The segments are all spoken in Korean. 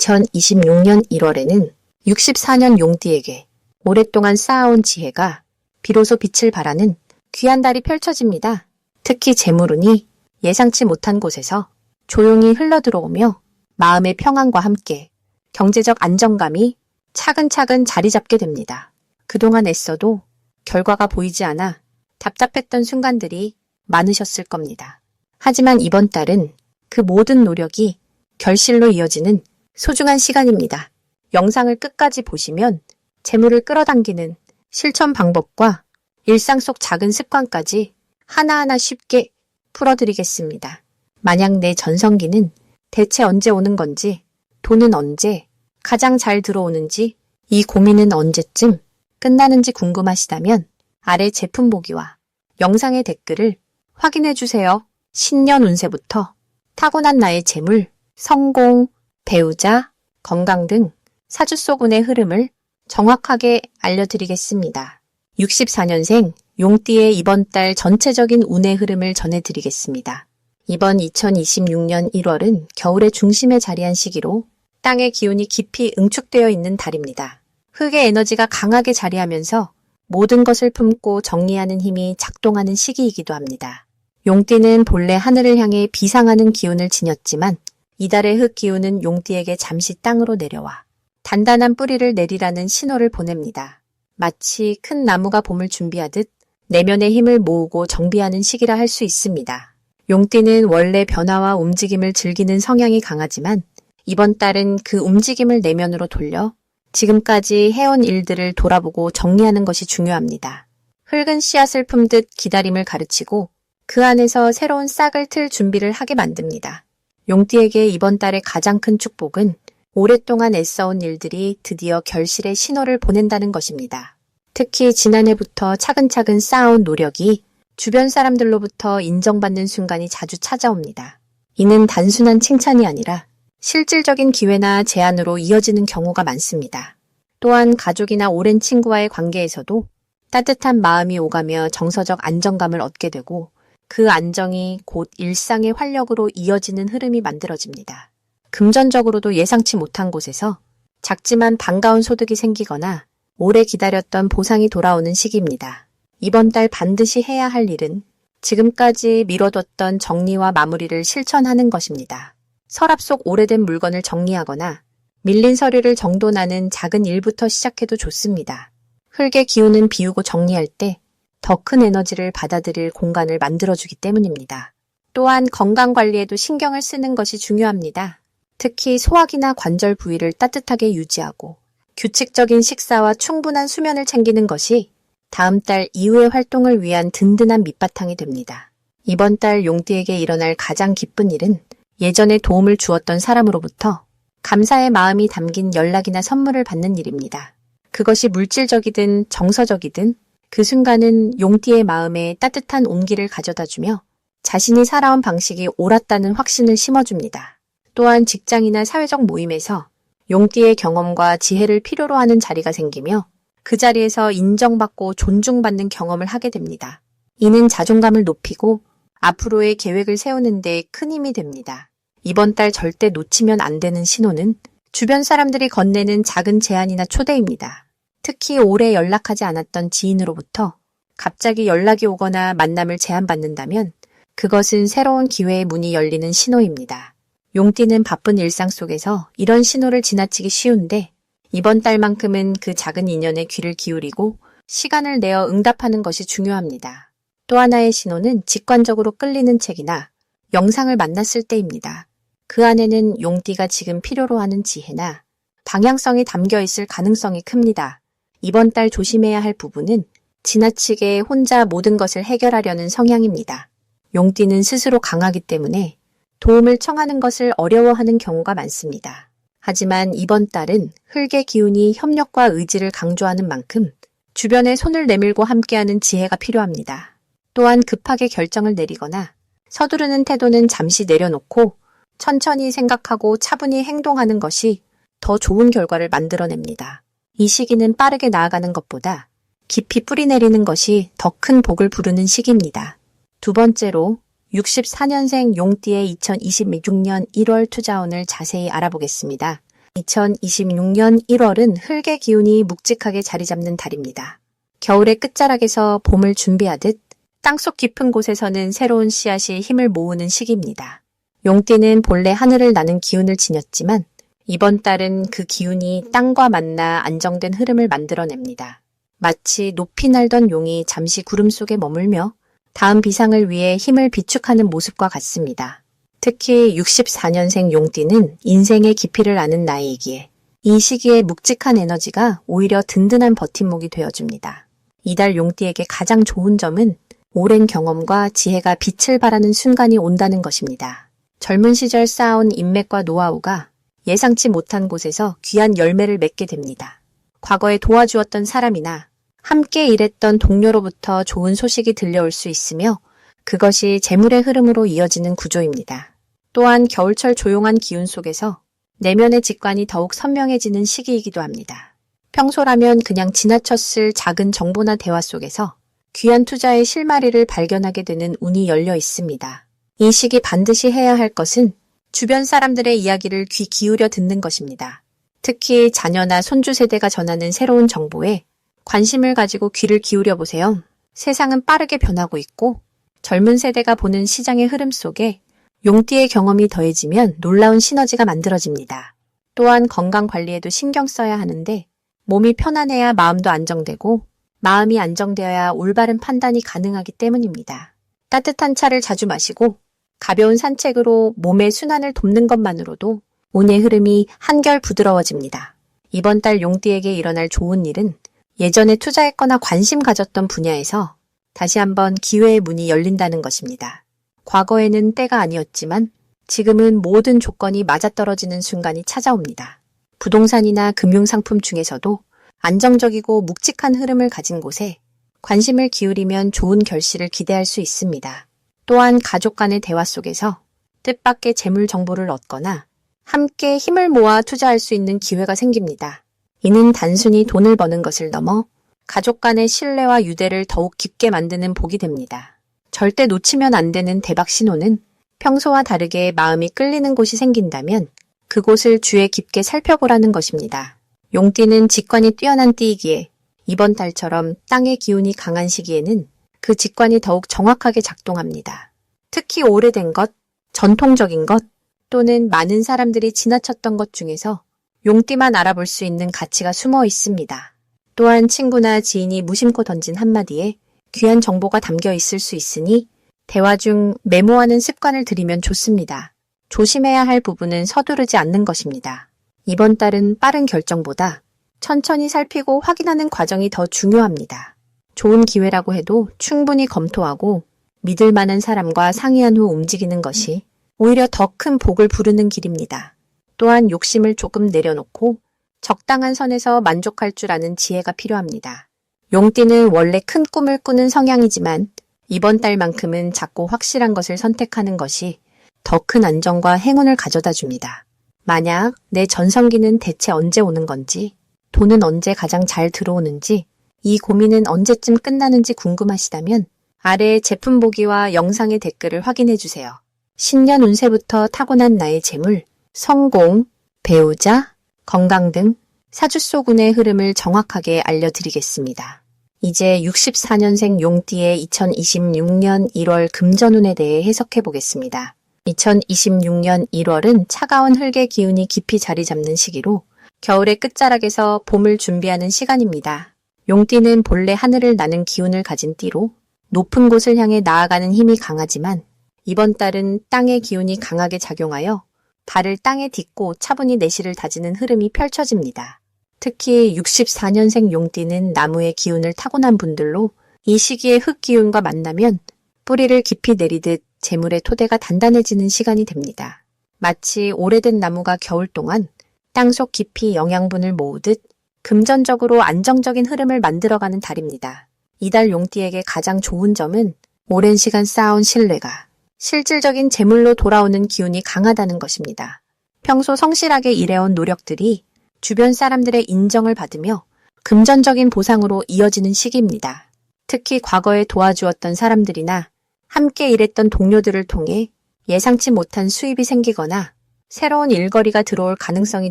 2026년 1월에는 64년 용띠에게 오랫동안 쌓아온 지혜가 비로소 빛을 발하는 귀한 달이 펼쳐집니다. 특히 재물운이 예상치 못한 곳에서 조용히 흘러들어오며 마음의 평안과 함께 경제적 안정감이 차근차근 자리 잡게 됩니다. 그동안 애써도 결과가 보이지 않아 답답했던 순간들이 많으셨을 겁니다. 하지만 이번 달은 그 모든 노력이 결실로 이어지는 소중한 시간입니다. 영상을 끝까지 보시면 재물을 끌어당기는 실천 방법과 일상 속 작은 습관까지 하나하나 쉽게 풀어드리겠습니다. 만약 내 전성기는 대체 언제 오는 건지, 돈은 언제, 가장 잘 들어오는지, 이 고민은 언제쯤 끝나는지 궁금하시다면 아래 제품 보기와 영상의 댓글을 확인해 주세요. 신년 운세부터 타고난 나의 재물, 성공, 배우자, 건강 등 사주 속 운의 흐름을 정확하게 알려드리겠습니다. 64년생 용띠의 이번 달 전체적인 운의 흐름을 전해드리겠습니다. 이번 2026년 1월은 겨울의 중심에 자리한 시기로 땅의 기운이 깊이 응축되어 있는 달입니다. 흙의 에너지가 강하게 자리하면서 모든 것을 품고 정리하는 힘이 작동하는 시기이기도 합니다. 용띠는 본래 하늘을 향해 비상하는 기운을 지녔지만 이달의 흙 기운은 용띠에게 잠시 땅으로 내려와 단단한 뿌리를 내리라는 신호를 보냅니다. 마치 큰 나무가 봄을 준비하듯 내면의 힘을 모으고 정비하는 시기라 할 수 있습니다. 용띠는 원래 변화와 움직임을 즐기는 성향이 강하지만 이번 달은 그 움직임을 내면으로 돌려 지금까지 해온 일들을 돌아보고 정리하는 것이 중요합니다. 흙은 씨앗을 품듯 기다림을 가르치고 그 안에서 새로운 싹을 틀 준비를 하게 만듭니다. 용띠에게 이번 달의 가장 큰 축복은 오랫동안 애써온 일들이 드디어 결실의 신호를 보낸다는 것입니다. 특히 지난해부터 차근차근 쌓아온 노력이 주변 사람들로부터 인정받는 순간이 자주 찾아옵니다. 이는 단순한 칭찬이 아니라 실질적인 기회나 제안으로 이어지는 경우가 많습니다. 또한 가족이나 오랜 친구와의 관계에서도 따뜻한 마음이 오가며 정서적 안정감을 얻게 되고 그 안정이 곧 일상의 활력으로 이어지는 흐름이 만들어집니다. 금전적으로도 예상치 못한 곳에서 작지만 반가운 소득이 생기거나 오래 기다렸던 보상이 돌아오는 시기입니다. 이번 달 반드시 해야 할 일은 지금까지 미뤄뒀던 정리와 마무리를 실천하는 것입니다. 서랍 속 오래된 물건을 정리하거나 밀린 서류를 정돈하는 작은 일부터 시작해도 좋습니다. 흙의 기운은 비우고 정리할 때 더 큰 에너지를 받아들일 공간을 만들어주기 때문입니다. 또한 건강 관리에도 신경을 쓰는 것이 중요합니다. 특히 소화기나 관절 부위를 따뜻하게 유지하고 규칙적인 식사와 충분한 수면을 챙기는 것이 다음 달 이후의 활동을 위한 든든한 밑바탕이 됩니다. 이번 달 용띠에게 일어날 가장 기쁜 일은 예전에 도움을 주었던 사람으로부터 감사의 마음이 담긴 연락이나 선물을 받는 일입니다. 그것이 물질적이든 정서적이든 그 순간은 용띠의 마음에 따뜻한 온기를 가져다 주며 자신이 살아온 방식이 옳았다는 확신을 심어줍니다. 또한 직장이나 사회적 모임에서 용띠의 경험과 지혜를 필요로 하는 자리가 생기며 그 자리에서 인정받고 존중받는 경험을 하게 됩니다. 이는 자존감을 높이고 앞으로의 계획을 세우는데 큰 힘이 됩니다. 이번 달 절대 놓치면 안 되는 신호는 주변 사람들이 건네는 작은 제안이나 초대입니다. 특히 오래 연락하지 않았던 지인으로부터 갑자기 연락이 오거나 만남을 제안받는다면 그것은 새로운 기회의 문이 열리는 신호입니다. 용띠는 바쁜 일상 속에서 이런 신호를 지나치기 쉬운데 이번 달만큼은 그 작은 인연에 귀를 기울이고 시간을 내어 응답하는 것이 중요합니다. 또 하나의 신호는 직관적으로 끌리는 책이나 영상을 만났을 때입니다. 그 안에는 용띠가 지금 필요로 하는 지혜나 방향성이 담겨 있을 가능성이 큽니다. 이번 달 조심해야 할 부분은 지나치게 혼자 모든 것을 해결하려는 성향입니다. 용띠는 스스로 강하기 때문에 도움을 청하는 것을 어려워하는 경우가 많습니다. 하지만 이번 달은 흙의 기운이 협력과 의지를 강조하는 만큼 주변에 손을 내밀고 함께하는 지혜가 필요합니다. 또한 급하게 결정을 내리거나 서두르는 태도는 잠시 내려놓고 천천히 생각하고 차분히 행동하는 것이 더 좋은 결과를 만들어냅니다. 이 시기는 빠르게 나아가는 것보다 깊이 뿌리 내리는 것이 더 큰 복을 부르는 시기입니다. 두 번째로 64년생 용띠의 2026년 1월 투자운을 자세히 알아보겠습니다. 2026년 1월은 흙의 기운이 묵직하게 자리 잡는 달입니다. 겨울의 끝자락에서 봄을 준비하듯 땅속 깊은 곳에서는 새로운 씨앗이 힘을 모으는 시기입니다. 용띠는 본래 하늘을 나는 기운을 지녔지만 이번 달은 그 기운이 땅과 만나 안정된 흐름을 만들어냅니다. 마치 높이 날던 용이 잠시 구름 속에 머물며 다음 비상을 위해 힘을 비축하는 모습과 같습니다. 특히 64년생 용띠는 인생의 깊이를 아는 나이이기에 이 시기에 묵직한 에너지가 오히려 든든한 버팀목이 되어줍니다. 이달 용띠에게 가장 좋은 점은 오랜 경험과 지혜가 빛을 발하는 순간이 온다는 것입니다. 젊은 시절 쌓아온 인맥과 노하우가 예상치 못한 곳에서 귀한 열매를 맺게 됩니다. 과거에 도와주었던 사람이나 함께 일했던 동료로부터 좋은 소식이 들려올 수 있으며 그것이 재물의 흐름으로 이어지는 구조입니다. 또한 겨울철 조용한 기운 속에서 내면의 직관이 더욱 선명해지는 시기이기도 합니다. 평소라면 그냥 지나쳤을 작은 정보나 대화 속에서 귀한 투자의 실마리를 발견하게 되는 운이 열려 있습니다. 이 시기 반드시 해야 할 것은 주변 사람들의 이야기를 귀 기울여 듣는 것입니다. 특히 자녀나 손주 세대가 전하는 새로운 정보에 관심을 가지고 귀를 기울여 보세요. 세상은 빠르게 변하고 있고 젊은 세대가 보는 시장의 흐름 속에 용띠의 경험이 더해지면 놀라운 시너지가 만들어집니다. 또한 건강 관리에도 신경 써야 하는데 몸이 편안해야 마음도 안정되고 마음이 안정되어야 올바른 판단이 가능하기 때문입니다. 따뜻한 차를 자주 마시고 가벼운 산책으로 몸의 순환을 돕는 것만으로도 운의 흐름이 한결 부드러워집니다. 이번 달 용띠에게 일어날 좋은 일은 예전에 투자했거나 관심 가졌던 분야에서 다시 한번 기회의 문이 열린다는 것입니다. 과거에는 때가 아니었지만 지금은 모든 조건이 맞아떨어지는 순간이 찾아옵니다. 부동산이나 금융상품 중에서도 안정적이고 묵직한 흐름을 가진 곳에 관심을 기울이면 좋은 결실을 기대할 수 있습니다. 또한 가족 간의 대화 속에서 뜻밖의 재물 정보를 얻거나 함께 힘을 모아 투자할 수 있는 기회가 생깁니다. 이는 단순히 돈을 버는 것을 넘어 가족 간의 신뢰와 유대를 더욱 깊게 만드는 복이 됩니다. 절대 놓치면 안 되는 대박 신호는 평소와 다르게 마음이 끌리는 곳이 생긴다면 그곳을 주에 깊게 살펴보라는 것입니다. 용띠는 직관이 뛰어난 띠이기에 이번 달처럼 땅의 기운이 강한 시기에는 그 직관이 더욱 정확하게 작동합니다. 특히 오래된 것, 전통적인 것, 또는 많은 사람들이 지나쳤던 것 중에서 용띠만 알아볼 수 있는 가치가 숨어 있습니다. 또한 친구나 지인이 무심코 던진 한마디에 귀한 정보가 담겨 있을 수 있으니 대화 중 메모하는 습관을 들이면 좋습니다. 조심해야 할 부분은 서두르지 않는 것입니다. 이번 달은 빠른 결정보다 천천히 살피고 확인하는 과정이 더 중요합니다. 좋은 기회라고 해도 충분히 검토하고 믿을 만한 사람과 상의한 후 움직이는 것이 오히려 더 큰 복을 부르는 길입니다. 또한 욕심을 조금 내려놓고 적당한 선에서 만족할 줄 아는 지혜가 필요합니다. 용띠는 원래 큰 꿈을 꾸는 성향이지만 이번 달만큼은 작고 확실한 것을 선택하는 것이 더 큰 안정과 행운을 가져다 줍니다. 만약 내 전성기는 대체 언제 오는 건지, 돈은 언제 가장 잘 들어오는지, 이 고민은 언제쯤 끝나는지 궁금하시다면 아래 제품 보기와 영상의 댓글을 확인해 주세요. 신년 운세부터 타고난 나의 재물, 성공, 배우자, 건강 등 사주소군의 흐름을 정확하게 알려드리겠습니다. 이제 64년생 용띠의 2026년 1월 금전운에 대해 해석해 보겠습니다. 2026년 1월은 차가운 흙의 기운이 깊이 자리 잡는 시기로 겨울의 끝자락에서 봄을 준비하는 시간입니다. 용띠는 본래 하늘을 나는 기운을 가진 띠로 높은 곳을 향해 나아가는 힘이 강하지만 이번 달은 땅의 기운이 강하게 작용하여 발을 땅에 딛고 차분히 내실을 다지는 흐름이 펼쳐집니다. 특히 64년생 용띠는 나무의 기운을 타고난 분들로 이 시기에 흙 기운과 만나면 뿌리를 깊이 내리듯 재물의 토대가 단단해지는 시간이 됩니다. 마치 오래된 나무가 겨울 동안 땅속 깊이 영양분을 모으듯 금전적으로 안정적인 흐름을 만들어가는 달입니다. 이달 용띠에게 가장 좋은 점은 오랜 시간 쌓아온 신뢰가 실질적인 재물로 돌아오는 기운이 강하다는 것입니다. 평소 성실하게 일해온 노력들이 주변 사람들의 인정을 받으며 금전적인 보상으로 이어지는 시기입니다. 특히 과거에 도와주었던 사람들이나 함께 일했던 동료들을 통해 예상치 못한 수입이 생기거나 새로운 일거리가 들어올 가능성이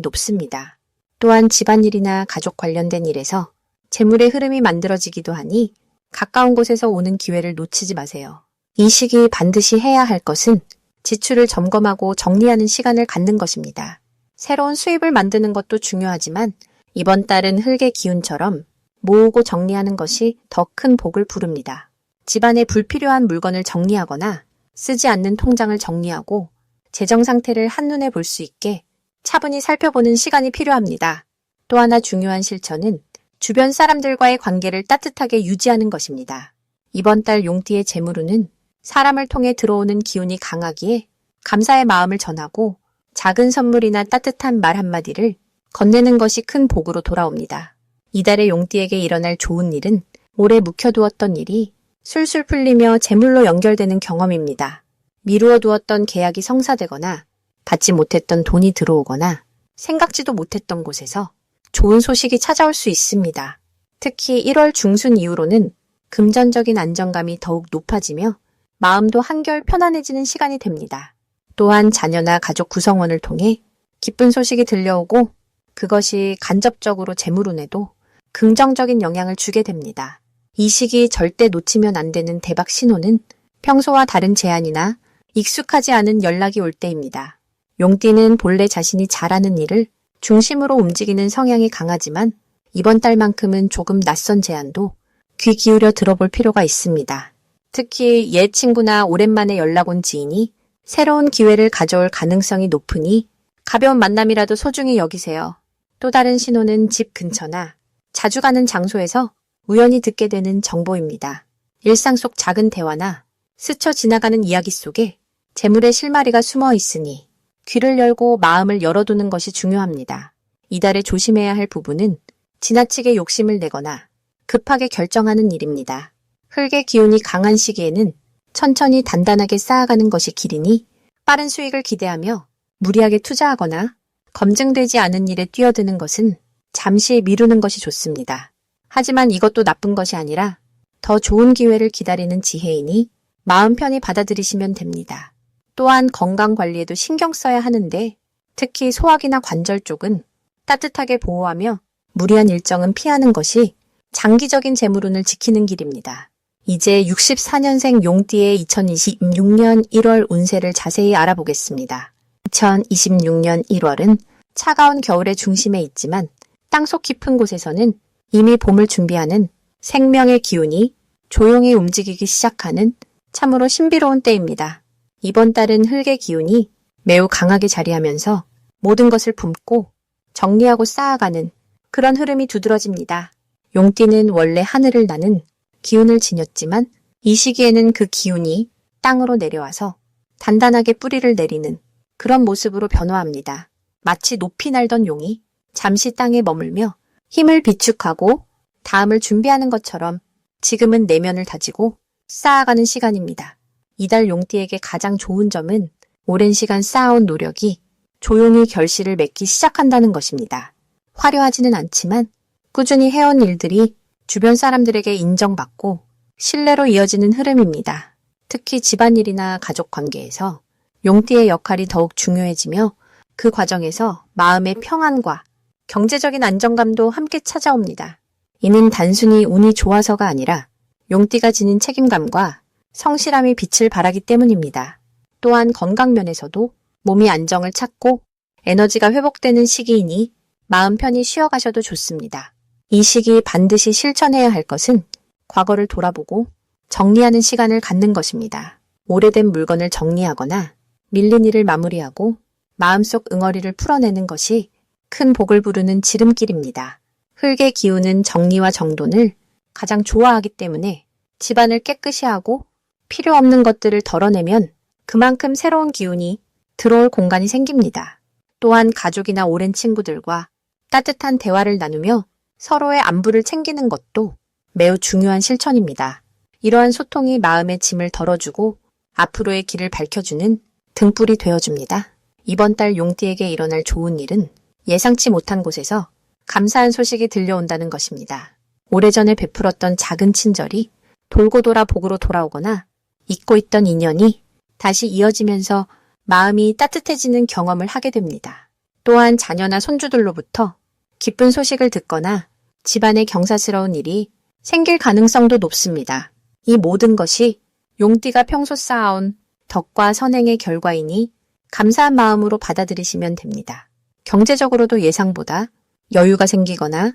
높습니다. 또한 집안일이나 가족 관련된 일에서 재물의 흐름이 만들어지기도 하니 가까운 곳에서 오는 기회를 놓치지 마세요. 이 시기 반드시 해야 할 것은 지출을 점검하고 정리하는 시간을 갖는 것입니다. 새로운 수입을 만드는 것도 중요하지만 이번 달은 흙의 기운처럼 모으고 정리하는 것이 더 큰 복을 부릅니다. 집안에 불필요한 물건을 정리하거나 쓰지 않는 통장을 정리하고 재정 상태를 한눈에 볼 수 있게 차분히 살펴보는 시간이 필요합니다. 또 하나 중요한 실천은 주변 사람들과의 관계를 따뜻하게 유지하는 것입니다. 이번 달 용띠의 재물운은 사람을 통해 들어오는 기운이 강하기에 감사의 마음을 전하고 작은 선물이나 따뜻한 말 한마디를 건네는 것이 큰 복으로 돌아옵니다. 이달의 용띠에게 일어날 좋은 일은 오래 묵혀두었던 일이 술술 풀리며 재물로 연결되는 경험입니다. 미루어 두었던 계약이 성사되거나 받지 못했던 돈이 들어오거나 생각지도 못했던 곳에서 좋은 소식이 찾아올 수 있습니다. 특히 1월 중순 이후로는 금전적인 안정감이 더욱 높아지며 마음도 한결 편안해지는 시간이 됩니다. 또한 자녀나 가족 구성원을 통해 기쁜 소식이 들려오고 그것이 간접적으로 재물운에도 긍정적인 영향을 주게 됩니다. 이 시기 절대 놓치면 안 되는 대박 신호는 평소와 다른 제안이나 익숙하지 않은 연락이 올 때입니다. 용띠는 본래 자신이 잘하는 일을 중심으로 움직이는 성향이 강하지만 이번 달만큼은 조금 낯선 제안도 귀 기울여 들어볼 필요가 있습니다. 특히 옛 친구나 오랜만에 연락 온 지인이 새로운 기회를 가져올 가능성이 높으니 가벼운 만남이라도 소중히 여기세요. 또 다른 신호는 집 근처나 자주 가는 장소에서 우연히 듣게 되는 정보입니다. 일상 속 작은 대화나 스쳐 지나가는 이야기 속에 재물의 실마리가 숨어 있으니 귀를 열고 마음을 열어두는 것이 중요합니다. 이달에 조심해야 할 부분은 지나치게 욕심을 내거나 급하게 결정하는 일입니다. 흙의 기운이 강한 시기에는 천천히 단단하게 쌓아가는 것이 길이니 빠른 수익을 기대하며 무리하게 투자하거나 검증되지 않은 일에 뛰어드는 것은 잠시 미루는 것이 좋습니다. 하지만 이것도 나쁜 것이 아니라 더 좋은 기회를 기다리는 지혜이니 마음 편히 받아들이시면 됩니다. 또한 건강 관리에도 신경 써야 하는데 특히 소화기나 관절 쪽은 따뜻하게 보호하며 무리한 일정은 피하는 것이 장기적인 재물운을 지키는 길입니다. 이제 64년생 용띠의 2026년 1월 운세를 자세히 알아보겠습니다. 2026년 1월은 차가운 겨울의 중심에 있지만 땅속 깊은 곳에서는 이미 봄을 준비하는 생명의 기운이 조용히 움직이기 시작하는 참으로 신비로운 때입니다. 이번 달은 흙의 기운이 매우 강하게 자리하면서 모든 것을 품고 정리하고 쌓아가는 그런 흐름이 두드러집니다. 용띠는 원래 하늘을 나는 기운을 지녔지만 이 시기에는 그 기운이 땅으로 내려와서 단단하게 뿌리를 내리는 그런 모습으로 변화합니다. 마치 높이 날던 용이 잠시 땅에 머물며 힘을 비축하고 다음을 준비하는 것처럼 지금은 내면을 다지고 쌓아가는 시간입니다. 이달 용띠에게 가장 좋은 점은 오랜 시간 쌓아온 노력이 조용히 결실을 맺기 시작한다는 것입니다. 화려하지는 않지만 꾸준히 해온 일들이 주변 사람들에게 인정받고 신뢰로 이어지는 흐름입니다. 특히 집안일이나 가족 관계에서 용띠의 역할이 더욱 중요해지며 그 과정에서 마음의 평안과 경제적인 안정감도 함께 찾아옵니다. 이는 단순히 운이 좋아서가 아니라 용띠가 지닌 책임감과 성실함이 빛을 발하기 때문입니다. 또한 건강 면에서도 몸이 안정을 찾고 에너지가 회복되는 시기이니 마음 편히 쉬어가셔도 좋습니다. 이 시기 반드시 실천해야 할 것은 과거를 돌아보고 정리하는 시간을 갖는 것입니다. 오래된 물건을 정리하거나 밀린 일을 마무리하고 마음속 응어리를 풀어내는 것이 큰 복을 부르는 지름길입니다. 흙의 기운은 정리와 정돈을 가장 좋아하기 때문에 집안을 깨끗이 하고 필요 없는 것들을 덜어내면 그만큼 새로운 기운이 들어올 공간이 생깁니다. 또한 가족이나 오랜 친구들과 따뜻한 대화를 나누며 서로의 안부를 챙기는 것도 매우 중요한 실천입니다. 이러한 소통이 마음의 짐을 덜어주고 앞으로의 길을 밝혀주는 등불이 되어줍니다. 이번 달 용띠에게 일어날 좋은 일은 예상치 못한 곳에서 감사한 소식이 들려온다는 것입니다. 오래전에 베풀었던 작은 친절이 돌고 돌아 복으로 돌아오거나 잊고 있던 인연이 다시 이어지면서 마음이 따뜻해지는 경험을 하게 됩니다. 또한 자녀나 손주들로부터 기쁜 소식을 듣거나 집안에 경사스러운 일이 생길 가능성도 높습니다. 이 모든 것이 용띠가 평소 쌓아온 덕과 선행의 결과이니 감사한 마음으로 받아들이시면 됩니다. 경제적으로도 예상보다 여유가 생기거나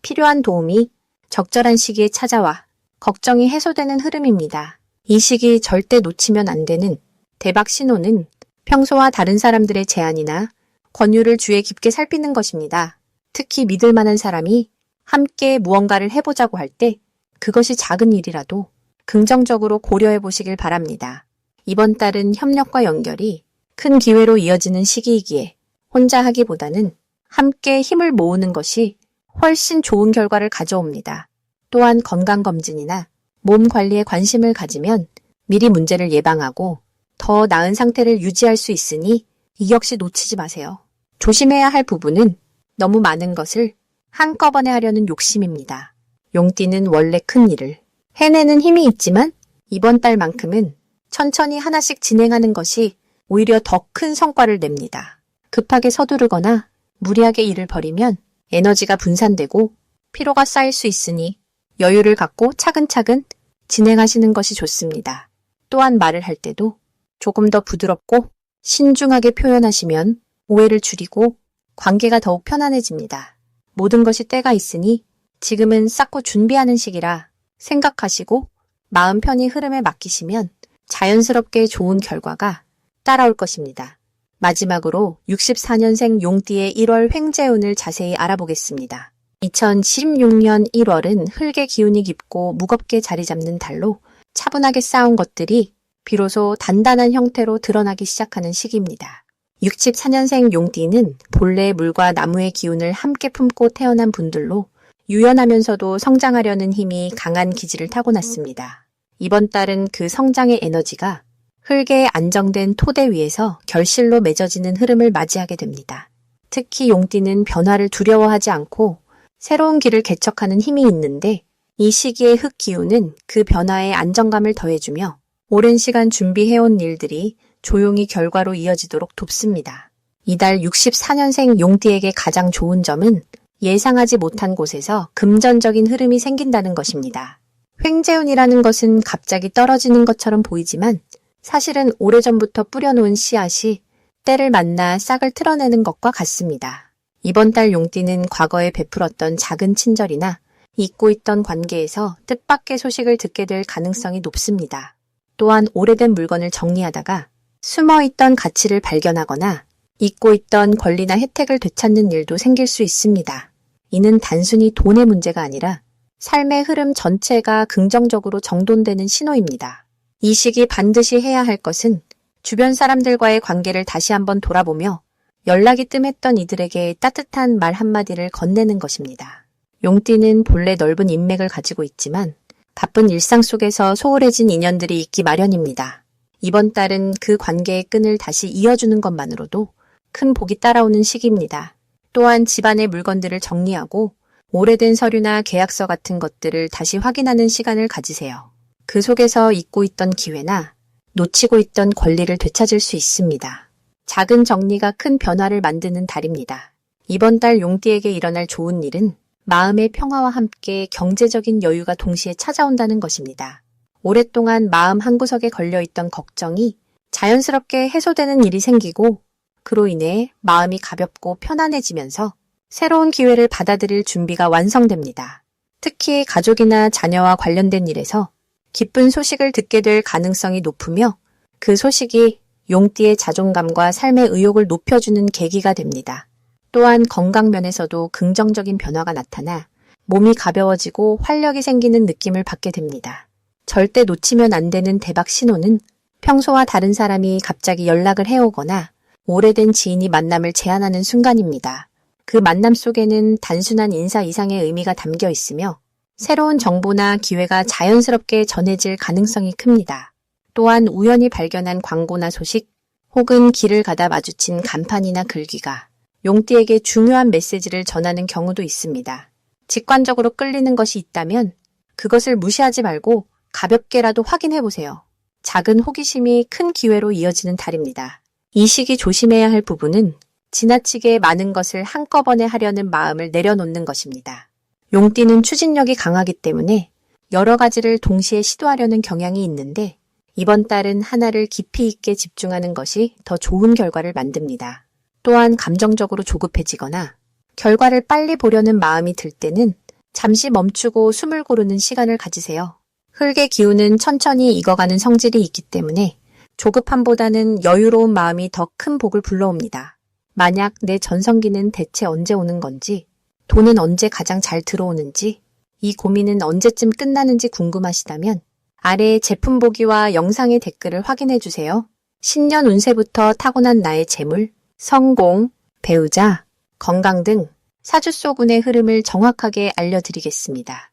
필요한 도움이 적절한 시기에 찾아와 걱정이 해소되는 흐름입니다. 이 시기 절대 놓치면 안 되는 대박 신호는 평소와 다른 사람들의 제안이나 권유를 주에 깊게 살피는 것입니다. 특히 믿을 만한 사람이 함께 무언가를 해보자고 할 때 그것이 작은 일이라도 긍정적으로 고려해 보시길 바랍니다. 이번 달은 협력과 연결이 큰 기회로 이어지는 시기이기에 혼자 하기보다는 함께 힘을 모으는 것이 훨씬 좋은 결과를 가져옵니다. 또한 건강검진이나 몸 관리에 관심을 가지면 미리 문제를 예방하고 더 나은 상태를 유지할 수 있으니 이 역시 놓치지 마세요. 조심해야 할 부분은 너무 많은 것을 한꺼번에 하려는 욕심입니다. 용띠는 원래 큰 일을 해내는 힘이 있지만 이번 달만큼은 천천히 하나씩 진행하는 것이 오히려 더 큰 성과를 냅니다. 급하게 서두르거나 무리하게 일을 벌이면 에너지가 분산되고 피로가 쌓일 수 있으니 여유를 갖고 차근차근 진행하시는 것이 좋습니다. 또한 말을 할 때도 조금 더 부드럽고 신중하게 표현하시면 오해를 줄이고 관계가 더욱 편안해집니다. 모든 것이 때가 있으니 지금은 쌓고 준비하는 시기라 생각하시고 마음 편히 흐름에 맡기시면 자연스럽게 좋은 결과가 따라올 것입니다. 마지막으로 64년생 용띠의 1월 횡재운을 자세히 알아보겠습니다. 2016년 1월은 흙의 기운이 깊고 무겁게 자리 잡는 달로 차분하게 쌓은 것들이 비로소 단단한 형태로 드러나기 시작하는 시기입니다. 64년생 용띠는 본래 물과 나무의 기운을 함께 품고 태어난 분들로 유연하면서도 성장하려는 힘이 강한 기질을 타고났습니다. 이번 달은 그 성장의 에너지가 흙의 안정된 토대 위에서 결실로 맺어지는 흐름을 맞이하게 됩니다. 특히 용띠는 변화를 두려워하지 않고 새로운 길을 개척하는 힘이 있는데 이 시기의 흙 기운은 그 변화에 안정감을 더해주며 오랜 시간 준비해온 일들이 조용히 결과로 이어지도록 돕습니다. 이달 64년생 용띠에게 가장 좋은 점은 예상하지 못한 곳에서 금전적인 흐름이 생긴다는 것입니다. 횡재운이라는 것은 갑자기 떨어지는 것처럼 보이지만 사실은 오래전부터 뿌려놓은 씨앗이 때를 만나 싹을 틀어내는 것과 같습니다. 이번 달 용띠는 과거에 베풀었던 작은 친절이나 잊고 있던 관계에서 뜻밖의 소식을 듣게 될 가능성이 높습니다. 또한 오래된 물건을 정리하다가 숨어 있던 가치를 발견하거나 잊고 있던 권리나 혜택을 되찾는 일도 생길 수 있습니다. 이는 단순히 돈의 문제가 아니라 삶의 흐름 전체가 긍정적으로 정돈되는 신호입니다. 이 시기 반드시 해야 할 것은 주변 사람들과의 관계를 다시 한번 돌아보며 연락이 뜸했던 이들에게 따뜻한 말 한마디를 건네는 것입니다. 용띠는 본래 넓은 인맥을 가지고 있지만 바쁜 일상 속에서 소홀해진 인연들이 있기 마련입니다. 이번 달은 그 관계의 끈을 다시 이어주는 것만으로도 큰 복이 따라오는 시기입니다. 또한 집안의 물건들을 정리하고 오래된 서류나 계약서 같은 것들을 다시 확인하는 시간을 가지세요. 그 속에서 잊고 있던 기회나 놓치고 있던 권리를 되찾을 수 있습니다. 작은 정리가 큰 변화를 만드는 달입니다. 이번 달 용띠에게 일어날 좋은 일은 마음의 평화와 함께 경제적인 여유가 동시에 찾아온다는 것입니다. 오랫동안 마음 한구석에 걸려있던 걱정이 자연스럽게 해소되는 일이 생기고 그로 인해 마음이 가볍고 편안해지면서 새로운 기회를 받아들일 준비가 완성됩니다. 특히 가족이나 자녀와 관련된 일에서 기쁜 소식을 듣게 될 가능성이 높으며 그 소식이 용띠의 자존감과 삶의 의욕을 높여주는 계기가 됩니다. 또한 건강 면에서도 긍정적인 변화가 나타나 몸이 가벼워지고 활력이 생기는 느낌을 받게 됩니다. 절대 놓치면 안 되는 대박 신호는 평소와 다른 사람이 갑자기 연락을 해오거나 오래된 지인이 만남을 제안하는 순간입니다. 그 만남 속에는 단순한 인사 이상의 의미가 담겨 있으며 새로운 정보나 기회가 자연스럽게 전해질 가능성이 큽니다. 또한 우연히 발견한 광고나 소식 혹은 길을 가다 마주친 간판이나 글귀가 용띠에게 중요한 메시지를 전하는 경우도 있습니다. 직관적으로 끌리는 것이 있다면 그것을 무시하지 말고 가볍게라도 확인해 보세요. 작은 호기심이 큰 기회로 이어지는 달입니다. 이 시기 조심해야 할 부분은 지나치게 많은 것을 한꺼번에 하려는 마음을 내려놓는 것입니다. 용띠는 추진력이 강하기 때문에 여러 가지를 동시에 시도하려는 경향이 있는데 이번 달은 하나를 깊이 있게 집중하는 것이 더 좋은 결과를 만듭니다. 또한 감정적으로 조급해지거나 결과를 빨리 보려는 마음이 들 때는 잠시 멈추고 숨을 고르는 시간을 가지세요. 흙의 기운은 천천히 익어가는 성질이 있기 때문에 조급함보다는 여유로운 마음이 더 큰 복을 불러옵니다. 만약 내 전성기는 대체 언제 오는 건지, 돈은 언제 가장 잘 들어오는지, 이 고민은 언제쯤 끝나는지 궁금하시다면 아래의 제품 보기와 영상의 댓글을 확인해 주세요. 신년 운세부터 타고난 나의 재물, 성공, 배우자, 건강 등 사주소군의 흐름을 정확하게 알려드리겠습니다.